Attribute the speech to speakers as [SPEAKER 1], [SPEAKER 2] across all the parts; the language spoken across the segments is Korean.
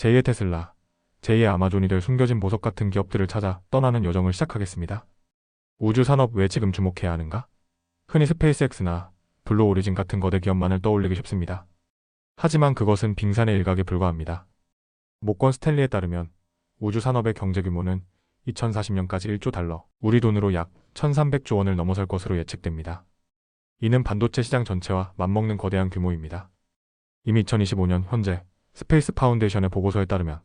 [SPEAKER 1] 제2의 테슬라, 제2의 아마존이 될 숨겨진 보석 같은 기업들을 찾아 떠나는 여정을 시작하겠습니다. 우주 산업 왜 지금 주목해야 하는가? 흔히 스페이스X나 블루 오리진 같은 거대 기업만을 떠올리기 쉽습니다. 하지만 그것은 빙산의 일각에 불과합니다. 모건 스탠리에 따르면 우주 산업의 경제 규모는 2040년까지 1조 달러, 우리 돈으로 약 1,300조 원을 넘어설 것으로 예측됩니다. 이는 반도체 시장 전체와 맞먹는 거대한 규모입니다. 이미 2025년 현재 스페이스 파운데이션의 보고서에 따르면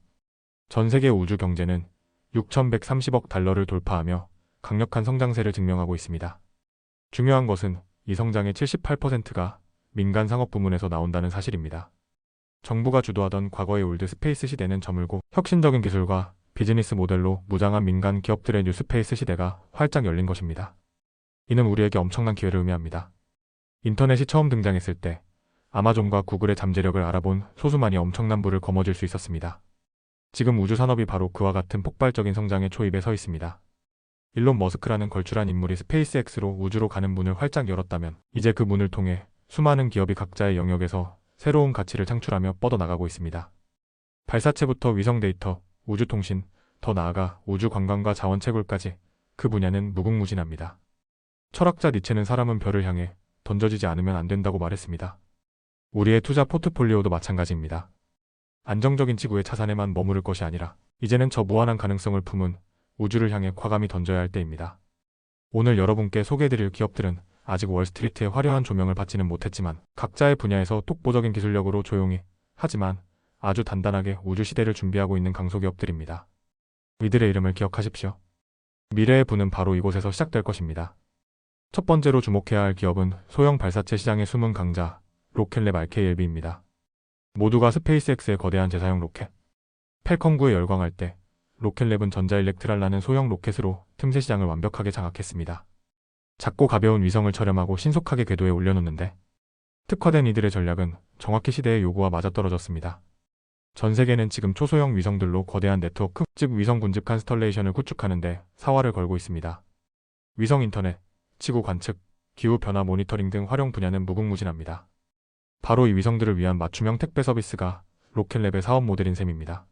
[SPEAKER 1] 전 세계 우주 경제는 6,130억 달러를 돌파하며 강력한 성장세를 증명하고 있습니다. 중요한 것은 이 성장의 78%가 민간 상업 부문에서 나온다는 사실입니다. 정부가 주도하던 과거의 올드 스페이스 시대는 저물고 혁신적인 기술과 비즈니스 모델로 무장한 민간 기업들의 뉴 스페이스 시대가 활짝 열린 것입니다. 이는 우리에게 엄청난 기회를 의미합니다. 인터넷이 처음 등장했을 때 아마존과 구글의 잠재력을 알아본 소수만이 엄청난 부를 거머쥘 수 있었습니다. 지금 우주 산업이 바로 그와 같은 폭발적인 성장의 초입에 서 있습니다. 일론 머스크라는 걸출한 인물이 스페이스X로 우주로 가는 문을 활짝 열었다면 이제 그 문을 통해 수많은 기업이 각자의 영역에서 새로운 가치를 창출하며 뻗어나가고 있습니다. 발사체부터 위성 데이터, 우주 통신, 더 나아가 우주 관광과 자원 채굴까지 그 분야는 무궁무진합니다. 철학자 니체는 사람은 별을 향해 던져지지 않으면 안 된다고 말했습니다. 우리의 투자 포트폴리오도 마찬가지입니다. 안정적인 지구의 차산에만 머무를 것이 아니라 이제는 저 무한한 가능성을 품은 우주를 향해 과감히 던져야 할 때입니다. 오늘 여러분께 소개해드릴 기업들은 아직 월스트리트의 화려한 조명을 받지는 못했지만 각자의 분야에서 독보적인 기술력으로 조용히 하지만 아주 단단하게 우주 시대를 준비하고 있는 강소기업들입니다. 이들의 이름을 기억하십시오. 미래의 부는 바로 이곳에서 시작될 것입니다. 첫 번째로 주목해야 할 기업은 소형 발사체 시장의 숨은 강자 로켓랩 RKLB입니다. 모두가 스페이스X의 거대한 제사용 로켓 펠컨9에 열광할 때 로켓랩은 전자일렉트랄라는 소형 로켓으로 틈새 시장을 완벽하게 장악했습니다. 작고 가벼운 위성을 촬영하고 신속하게 궤도에 올려놓는데 특화된 이들의 전략은 정확히 시대의 요구와 맞아떨어졌습니다. 전 세계는 지금 초소형 위성들로 거대한 네트워크, 즉 위성 군집 칸스털레이션을 구축하는데 사활을 걸고 있습니다. 위성 인터넷, 지구 관측, 기후 변화 모니터링 등 활용 분야는 무궁무진합니다. 바로 이 위성들을 위한 맞춤형 택배 서비스가 로켓랩의 사업 모델인 셈입니다.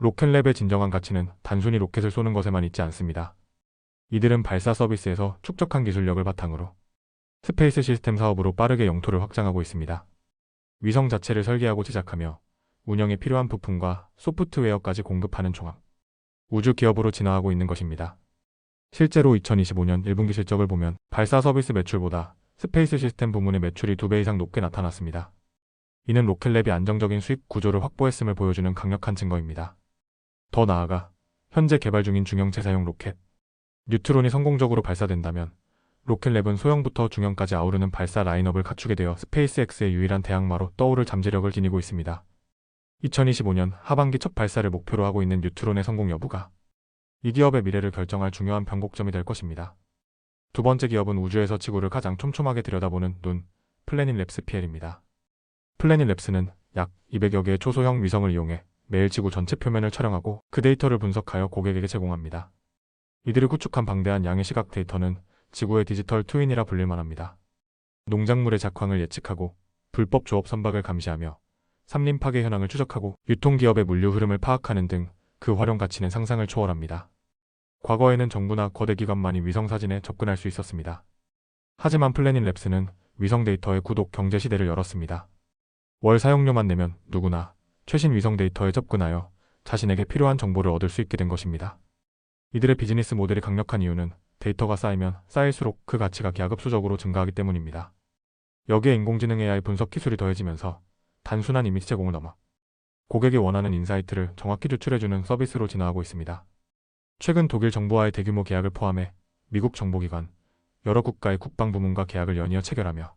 [SPEAKER 1] 로켓랩의 진정한 가치는 단순히 로켓을 쏘는 것에만 있지 않습니다. 이들은 발사 서비스에서 축적한 기술력을 바탕으로 스페이스 시스템 사업으로 빠르게 영토를 확장하고 있습니다. 위성 자체를 설계하고 제작하며 운영에 필요한 부품과 소프트웨어까지 공급하는 종합 우주 기업으로 진화하고 있는 것입니다. 실제로 2025년 1분기 실적을 보면 발사 서비스 매출보다 스페이스 시스템 부문의 매출이 2배 이상 높게 나타났습니다. 이는 로켓랩이 안정적인 수익 구조를 확보했음을 보여주는 강력한 증거입니다. 더 나아가 현재 개발 중인 중형체 사용 로켓 뉴트론이 성공적으로 발사된다면 로켓랩은 소형부터 중형까지 아우르는 발사 라인업을 갖추게 되어 스페이스X의 유일한 대항마로 떠오를 잠재력을 지니고 있습니다. 2025년 하반기 첫 발사를 목표로 하고 있는 뉴트론의 성공 여부가 이 기업의 미래를 결정할 중요한 변곡점이 될 것입니다. 두 번째 기업은 우주에서 지구를 가장 촘촘하게 들여다보는 눈, 플래닛 랩스 PL입니다. 플래닛 랩스는 약 200여 개의 초소형 위성을 이용해 매일 지구 전체 표면을 촬영하고 그 데이터를 분석하여 고객에게 제공합니다. 이들이 구축한 방대한 양의 시각 데이터는 지구의 디지털 트윈이라 불릴 만 합니다. 농작물의 작황을 예측하고 불법 조업 선박을 감시하며 삼림 파괴 현황을 추적하고 유통기업의 물류 흐름을 파악하는 등 그 활용 가치는 상상을 초월합니다. 과거에는 정부나 거대 기관만이 위성 사진에 접근할 수 있었습니다. 하지만 플래닛 랩스는 위성 데이터의 구독 경제 시대를 열었습니다. 월 사용료만 내면 누구나 최신 위성 데이터에 접근하여 자신에게 필요한 정보를 얻을 수 있게 된 것입니다. 이들의 비즈니스 모델이 강력한 이유는 데이터가 쌓이면 쌓일수록 그 가치가 기하급수적으로 증가하기 때문입니다. 여기에 인공지능 AI 분석 기술이 더해지면서 단순한 이미지 제공을 넘어 고객이 원하는 인사이트를 정확히 추출해주는 서비스로 진화하고 있습니다. 최근 독일 정부와의 대규모 계약을 포함해 미국 정보기관, 여러 국가의 국방부문과 계약을 연이어 체결하며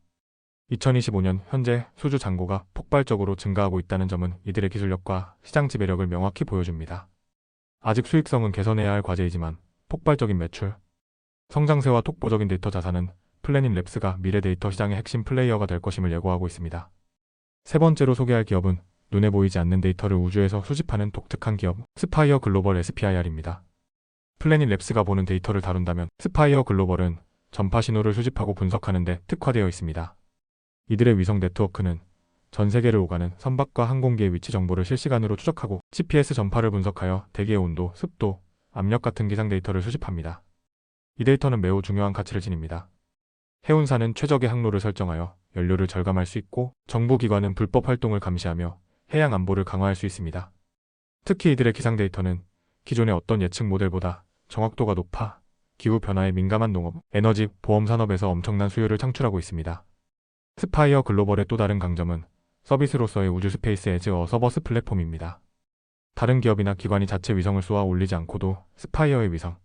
[SPEAKER 1] 2025년 현재 수주 잔고가 폭발적으로 증가하고 있다는 점은 이들의 기술력과 시장 지배력을 명확히 보여줍니다. 아직 수익성은 개선해야 할 과제이지만 폭발적인 매출, 성장세와 독보적인 데이터 자산은 플래닛 랩스가 미래 데이터 시장의 핵심 플레이어가 될 것임을 예고하고 있습니다. 세 번째로 소개할 기업은 눈에 보이지 않는 데이터를 우주에서 수집하는 독특한 기업 스파이어 글로벌 SPIR입니다. 플래닛 랩스가 보는 데이터를 다룬다면 스파이어 글로벌은 전파 신호를 수집하고 분석하는 데 특화되어 있습니다. 이들의 위성 네트워크는 전 세계를 오가는 선박과 항공기의 위치 정보를 실시간으로 추적하고 GPS 전파를 분석하여 대기의 온도, 습도, 압력 같은 기상 데이터를 수집합니다. 이 데이터는 매우 중요한 가치를 지닙니다. 해운사는 최적의 항로를 설정하여 연료를 절감할 수 있고 정부기관은 불법 활동을 감시하며 해양 안보를 강화할 수 있습니다. 특히 이들의 기상 데이터는 기존의 어떤 예측 모델보다 정확도가 높아 기후 변화에 민감한 농업, 에너지, 보험 산업에서 엄청난 수요를 창출하고 있습니다. 스파이어 글로벌의 또 다른 강점은 서비스로서의 우주 스페이스 에즈 어 서버스 플랫폼입니다. 다른 기업이나 기관이 자체 위성을 쏘아 올리지 않고도 스파이어의 위성,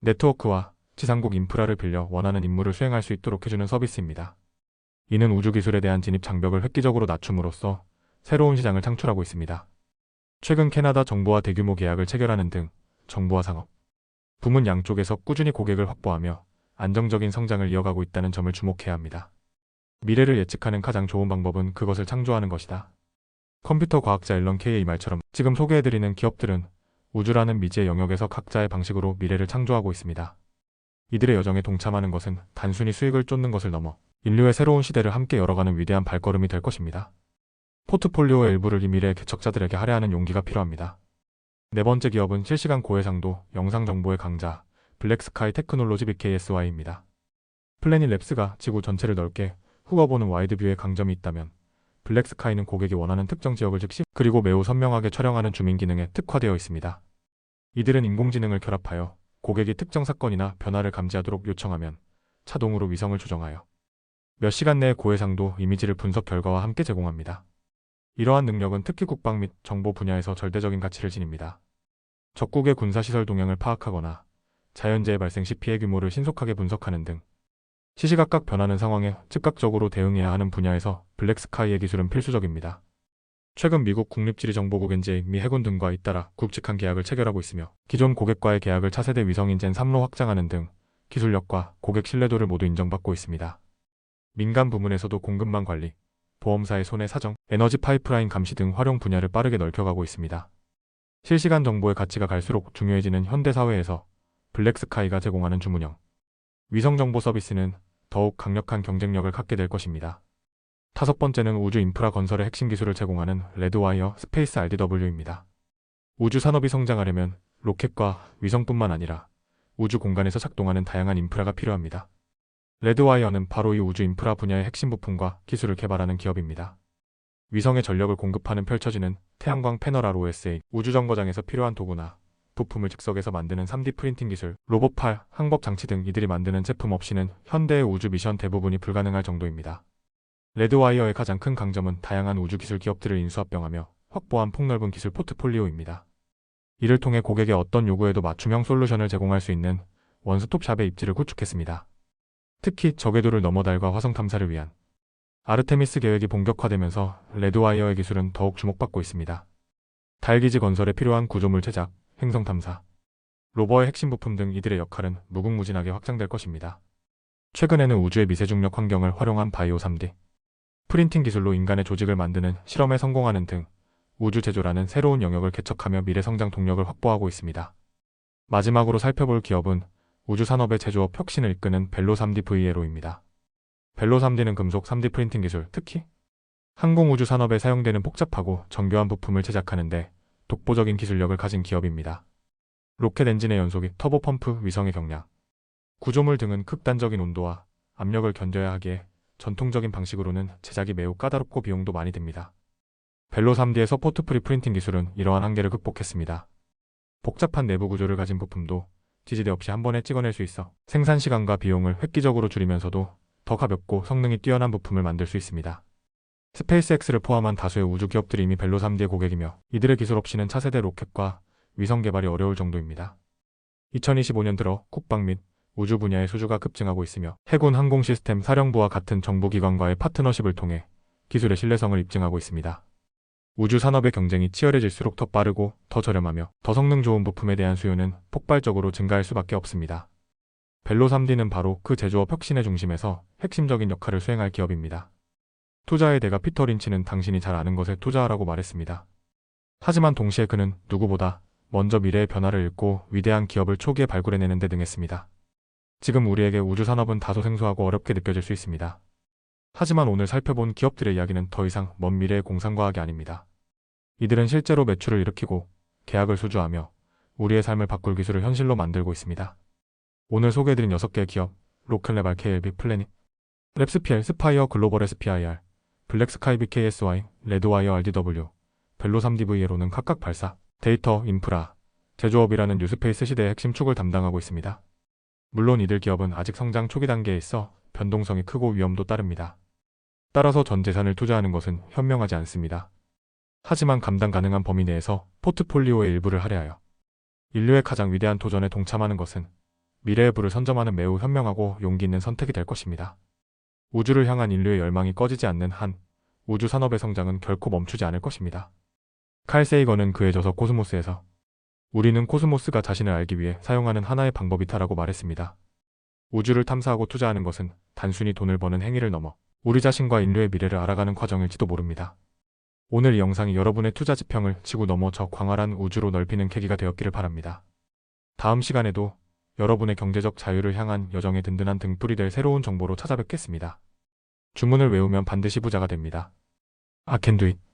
[SPEAKER 1] 네트워크와 지상국 인프라를 빌려 원하는 임무를 수행할 수 있도록 해주는 서비스입니다. 이는 우주 기술에 대한 진입 장벽을 획기적으로 낮춤으로써 새로운 시장을 창출하고 있습니다. 최근 캐나다 정부와 대규모 계약을 체결하는 등 정부와 상업, 부문 양쪽에서 꾸준히 고객을 확보하며 안정적인 성장을 이어가고 있다는 점을 주목해야 합니다. 미래를 예측하는 가장 좋은 방법은 그것을 창조하는 것이다. 컴퓨터 과학자 앨런 K의 말처럼 지금 소개해드리는 기업들은 우주라는 미지의 영역에서 각자의 방식으로 미래를 창조하고 있습니다. 이들의 여정에 동참하는 것은 단순히 수익을 쫓는 것을 넘어 인류의 새로운 시대를 함께 열어가는 위대한 발걸음이 될 것입니다. 포트폴리오의 일부를 이 미래의 개척자들에게 할애하는 용기가 필요합니다. 네 번째 기업은 실시간 고해상도 영상 정보의 강자 블랙스카이 테크놀로지 BKSY입니다. 플래닛 랩스가 지구 전체를 넓게 훑어보는 와이드뷰의 강점이 있다면 블랙스카이는 고객이 원하는 특정 지역을 즉시 그리고 매우 선명하게 촬영하는 주민 기능에 특화되어 있습니다. 이들은 인공지능을 결합하여 고객이 특정 사건이나 변화를 감지하도록 요청하면 자동으로 위성을 조정하여 몇 시간 내에 고해상도 이미지를 분석 결과와 함께 제공합니다. 이러한 능력은 특히 국방 및 정보 분야에서 절대적인 가치를 지닙니다. 적국의 군사시설 동향을 파악하거나 자연재해 발생 시 피해 규모를 신속하게 분석하는 등 시시각각 변하는 상황에 즉각적으로 대응해야 하는 분야에서 블랙스카이의 기술은 필수적입니다. 최근 미국 국립지리정보국 NJ 미 해군 등과 잇따라 굵직한 계약을 체결하고 있으며 기존 고객과의 계약을 차세대 위성인 젠 3로 확장하는 등 기술력과 고객 신뢰도를 모두 인정받고 있습니다. 민간 부문에서도 공급망 관리, 보험사의 손해 사정, 에너지 파이프라인 감시 등 활용 분야를 빠르게 넓혀가고 있습니다. 실시간 정보의 가치가 갈수록 중요해지는 현대 사회에서 블랙스카이가 제공하는 주문형 위성 정보 서비스는 더욱 강력한 경쟁력을 갖게 될 것입니다. 다섯 번째는 우주 인프라 건설의 핵심 기술을 제공하는 레드와이어 스페이스 RDW입니다. 우주 산업이 성장하려면 로켓과 위성뿐만 아니라 우주 공간에서 작동하는 다양한 인프라가 필요합니다. 레드와이어는 바로 이 우주 인프라 분야의 핵심 부품과 기술을 개발하는 기업입니다. 위성의 전력을 공급하는 펼쳐지는 태양광 패널 ROSA, 우주정거장에서 필요한 도구나 부품을 즉석에서 만드는 3D 프린팅 기술, 로봇팔, 항법 장치 등 이들이 만드는 제품 없이는 현대의 우주 미션 대부분이 불가능할 정도입니다. 레드와이어의 가장 큰 강점은 다양한 우주 기술 기업들을 인수합병하며 확보한 폭넓은 기술 포트폴리오입니다. 이를 통해 고객의 어떤 요구에도 맞춤형 솔루션을 제공할 수 있는 원스톱샵의 입지를 구축했습니다. 특히 저궤도를 넘어 달과 화성 탐사를 위한 아르테미스 계획이 본격화되면서 레드와이어의 기술은 더욱 주목받고 있습니다. 달기지 건설에 필요한 구조물 제작, 행성 탐사, 로버의 핵심 부품 등 이들의 역할은 무궁무진하게 확장될 것입니다. 최근에는 우주의 미세중력 환경을 활용한 바이오 3D, 프린팅 기술로 인간의 조직을 만드는 실험에 성공하는 등 우주 제조라는 새로운 영역을 개척하며 미래 성장 동력을 확보하고 있습니다. 마지막으로 살펴볼 기업은 우주 산업의 제조업 혁신을 이끄는 벨로 3D VLO입니다. 벨로 3D는 금속 3D 프린팅 기술, 특히 항공우주 산업에 사용되는 복잡하고 정교한 부품을 제작하는데 독보적인 기술력을 가진 기업입니다. 로켓 엔진의 연소기, 터보 펌프, 위성의 경량, 구조물 등은 극단적인 온도와 압력을 견뎌야 하기에 전통적인 방식으로는 제작이 매우 까다롭고 비용도 많이 듭니다. 벨로 3D의 서포트 프리 프린팅 기술은 이러한 한계를 극복했습니다. 복잡한 내부 구조를 가진 부품도 지지대 없이 한 번에 찍어낼 수 있어 생산 시간과 비용을 획기적으로 줄이면서도 더 가볍고 성능이 뛰어난 부품을 만들 수 있습니다. 스페이스X를 포함한 다수의 우주 기업들이 이미 벨로 3D의 고객이며 이들의 기술 없이는 차세대 로켓과 위성 개발이 어려울 정도입니다. 2025년 들어 국방 및 우주 분야의 수주가 급증하고 있으며 해군 항공 시스템 사령부와 같은 정부기관과의 파트너십을 통해 기술의 신뢰성을 입증하고 있습니다. 우주 산업의 경쟁이 치열해질수록 더 빠르고 더 저렴하며 더 성능 좋은 부품에 대한 수요는 폭발적으로 증가할 수밖에 없습니다. 벨로 3D는 바로 그 제조업 혁신의 중심에서 핵심적인 역할을 수행할 기업입니다. 투자의 대가 피터 린치는 당신이 잘 아는 것에 투자하라고 말했습니다. 하지만 동시에 그는 누구보다 먼저 미래의 변화를 읽고 위대한 기업을 초기에 발굴해내는 데 등했습니다. 지금 우리에게 우주 산업은 다소 생소하고 어렵게 느껴질 수 있습니다. 하지만 오늘 살펴본 기업들의 이야기는 더 이상 먼 미래의 공상과학이 아닙니다. 이들은 실제로 매출을 일으키고 계약을 수주하며 우리의 삶을 바꿀 기술을 현실로 만들고 있습니다. 오늘 소개해드린 6개의 기업, 로켓레발 KLB 플래닛, 랩스피엘 스파이어 글로벌 SPIR, 블랙스카이 BKSY, 레드와이어 RDW, 벨로 3DV에로는 각각 발사, 데이터, 인프라, 제조업이라는 뉴스페이스 시대의 핵심 축을 담당하고 있습니다. 물론 이들 기업은 아직 성장 초기 단계에 있어 변동성이 크고 위험도 따릅니다. 따라서 전 재산을 투자하는 것은 현명하지 않습니다. 하지만 감당 가능한 범위 내에서 포트폴리오의 일부를 할애하여 인류의 가장 위대한 도전에 동참하는 것은 미래의 부를 선점하는 매우 현명하고 용기 있는 선택이 될 것입니다. 우주를 향한 인류의 열망이 꺼지지 않는 한 우주 산업의 성장은 결코 멈추지 않을 것입니다. 칼 세이건은 그의 저서 코스모스에서 우리는 코스모스가 자신을 알기 위해 사용하는 하나의 방법이다라고 말했습니다. 우주를 탐사하고 투자하는 것은 단순히 돈을 버는 행위를 넘어 우리 자신과 인류의 미래를 알아가는 과정일지도 모릅니다. 오늘 이 영상이 여러분의 투자 지평을 지구 넘어 저 광활한 우주로 넓히는 계기가 되었기를 바랍니다. 다음 시간에도 여러분의 경제적 자유를 향한 여정의 든든한 등불이 될 새로운 정보로 찾아뵙겠습니다. 주문을 외우면 반드시 부자가 됩니다. It.